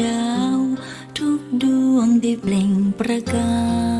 ดาว ทุกดวงได้เปล่งประกาย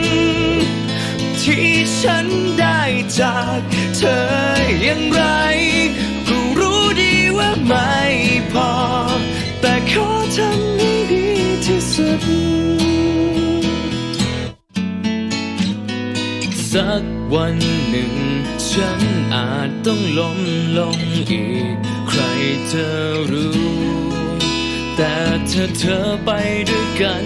ที่ฉันได้จากเธออย่างไร ก็รู้ดีว่าไม่พอ แต่ขอทำให้ดีที่สุด สักวันหนึ่ง ฉันอาจต้องล้มลงอีก ใครจะรู้ แต่ถ้าเธอไปด้วยกัน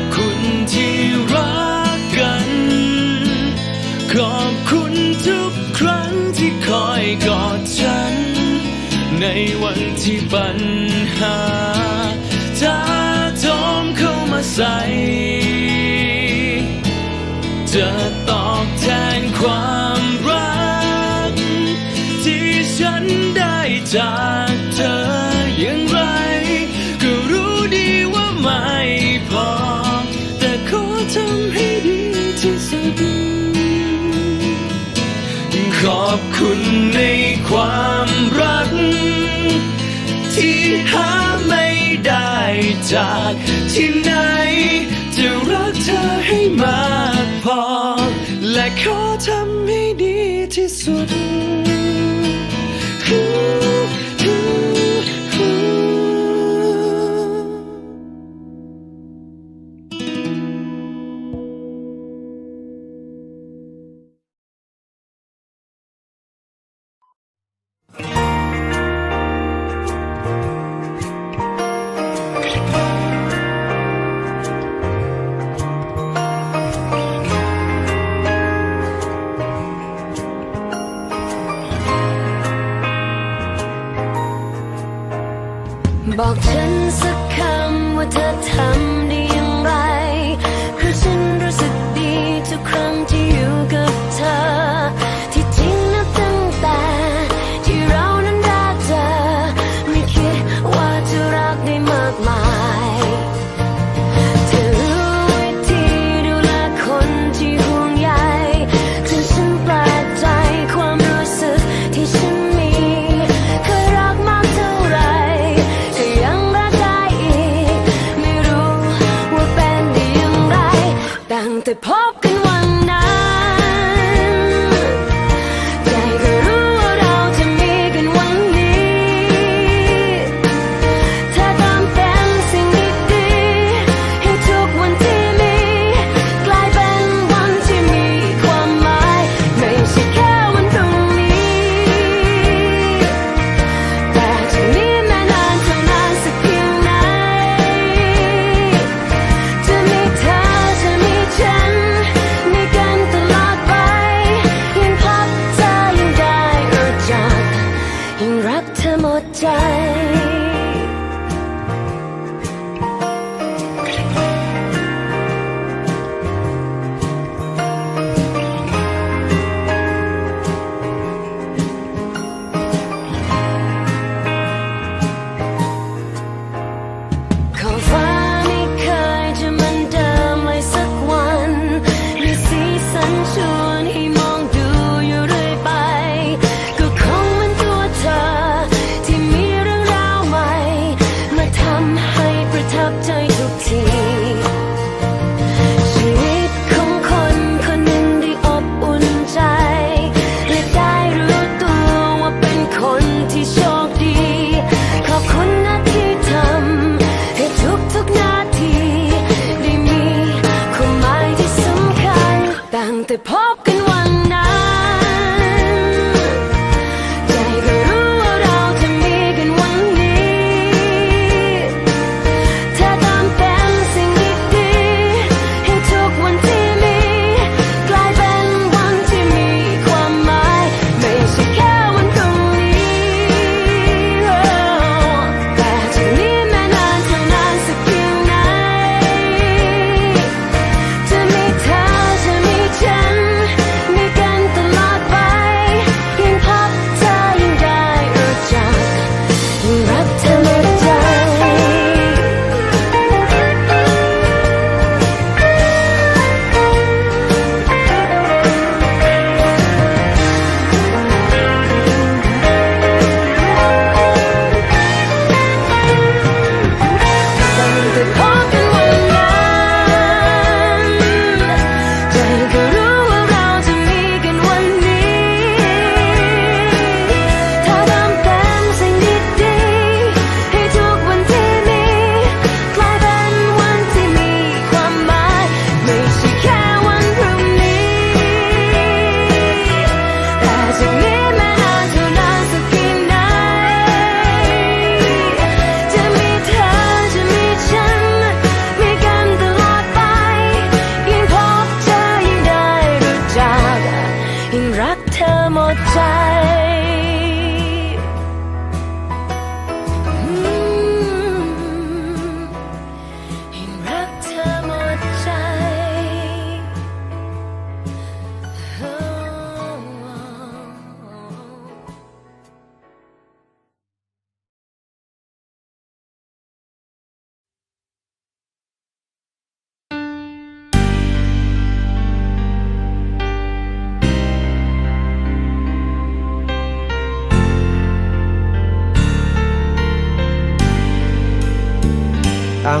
กอดฉัน ในวันที่ปัญหาถ้าโทมเข้ามาใส่จะตอบแทนความรัก ที่ฉันได้จาก อบคุณในความรัก ที่หาไม่ได้จากที่ไหน จะรักเธอให้มากพอ และขอ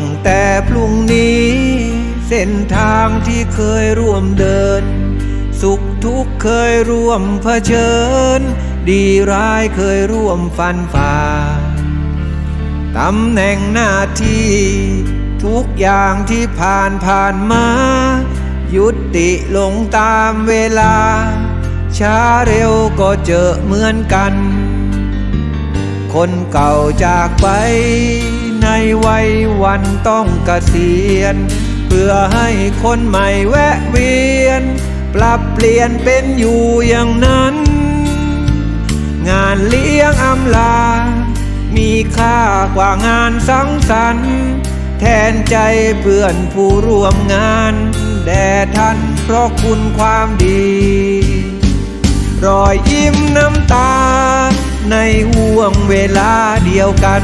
ตั้งแต่พรุ่งนี้ เส้นทางที่เคยร่วมเดิน สุขทุกข์เคยร่วมเผชิญ ดีร้ายเคยร่วมฟันฝ่าตำแหน่งหน้าที่ ทุกอย่างที่ผ่านผ่านมา ยุติลงตามเวลา ช้าเร็วก็เจอเหมือนกัน คนเก่าจากไป ในวัยวันต้องเกษียณ เพื่อให้คนใหม่แวะเวียน ปรับเปลี่ยนเป็นอยู่อย่างนั้น งานเลี้ยงอำลา มีค่ากว่างานสังสรรค์ แทนใจเพื่อนผู้ร่วมงาน แด่ท่านเพราะคุณความดี รอยยิ้มน้ำตา ในห่วงเวลาเดียวกัน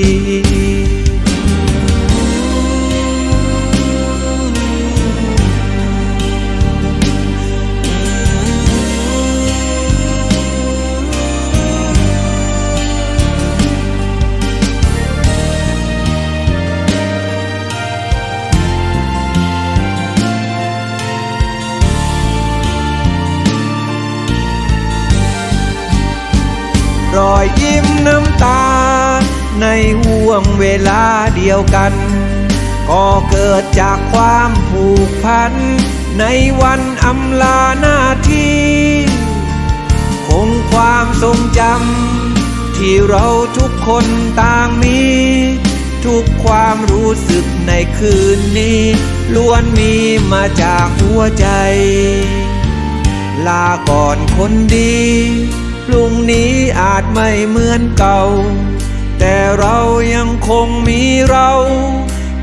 ห่วงเวลาเดียวกัน ก็เกิดจากความผูกพัน ในวันอำลาหน้าที่ คงความทรงจำที่เราทุกคนต่างมี ทุกความรู้สึกในคืนนี้ ล้วนมีมาจากหัวใจ ลาก่อนคนดีพรุ่งนี้อาจไม่เหมือนเก่า แต่เรายังคงมีเรา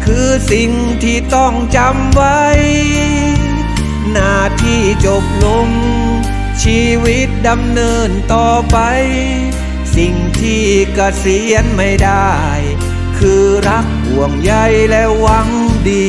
คือสิ่งที่ต้องจำไว้ หน้าที่จบลง ชีวิตดำเนินต่อไป สิ่งที่เกษียณไม่ได้ คือรักห่วงใยและหวังดี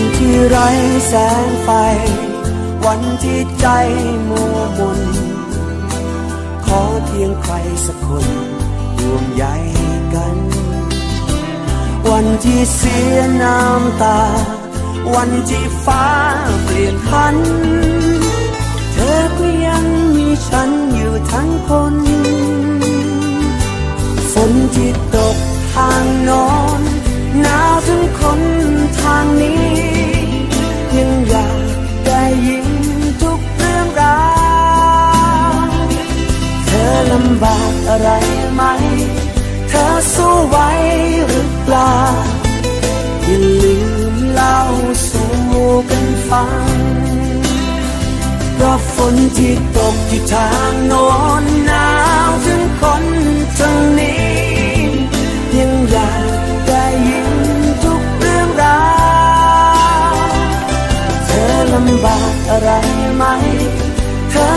นที่ไร้แสงไฟ วันที่ใจมัวมน ขอเพียงใครสักคนห่วงใยกัน วันที่เสียน้ำตา วันที่ฟ้าเปลี่ยนพัน เธอก็ยังมีฉันอยู่ทั้งคน ฝนที่ตกทางนอน หนาวถึงคนทางนี้ ยังอยากได้ยินทุกเรื่องราวเธอลำบากอะไรไหม เธอสู้ไหวหรือเปล่าอย่าลืมเล่าสู่กันฟังเพราะฝนที่ตกที่ทางโนอนหนาวถึงคนทางนี้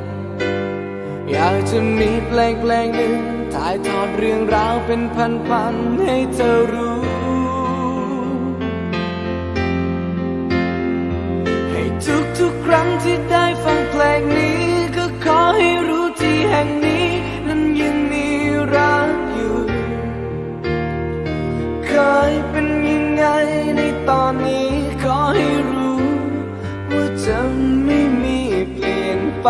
อยากจะมีเพลงเพลงหนึ่งถ่ายทอดเรื่องราวเป็นพันๆให้เธอรู้ ให้ทุกๆครั้งที่ได้ฟังเพลงนี้ ก็ขอให้รู้ที่แห่งนี้ นั้นยังมีรักอยู่ เคยเป็นยังไงในตอนนี้ขอให้รู้ ว่าจะไม่มีเปลี่ยนไป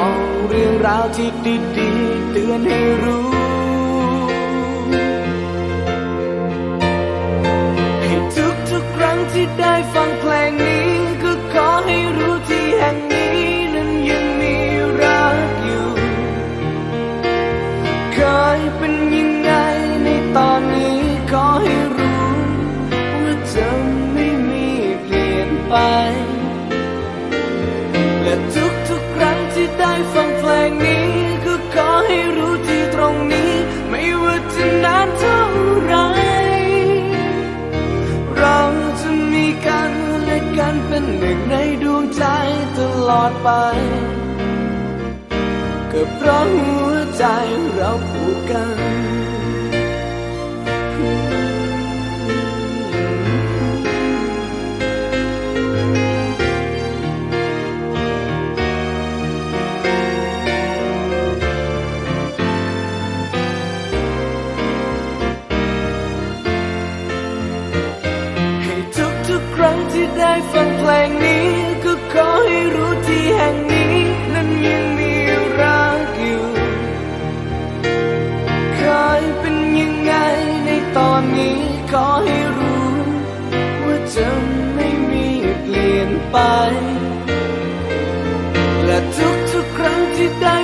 อก เรื่องราวที่ดีๆเตือนให้รู้ ให้ทุกทุกๆครั้งที่ได้ฟังเพลงนี้ เป็นหนึ่งในดวงใจตลอดไป ก็เพราะหัวใจเราผูกกัน งเพลงนี้ก็ขอให้รู้ที่แห่งนี้นั้นยังมีรักอยู่เคยเป็นยังไงในตอนนี้ขอให้รู้ ว่าจะไม่มีเปลี่ยนไป และทุกทุกๆครั้งที่ได้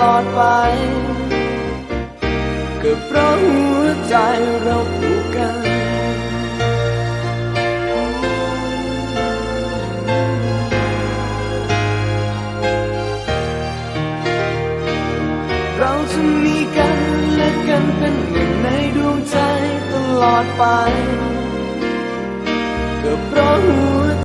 ลอดไปก็เพราะหัวใจเราผูกกันเราจะมีกันและกันเป็นหนึ่งในดวงใจตลอดไปก็เพราะหัว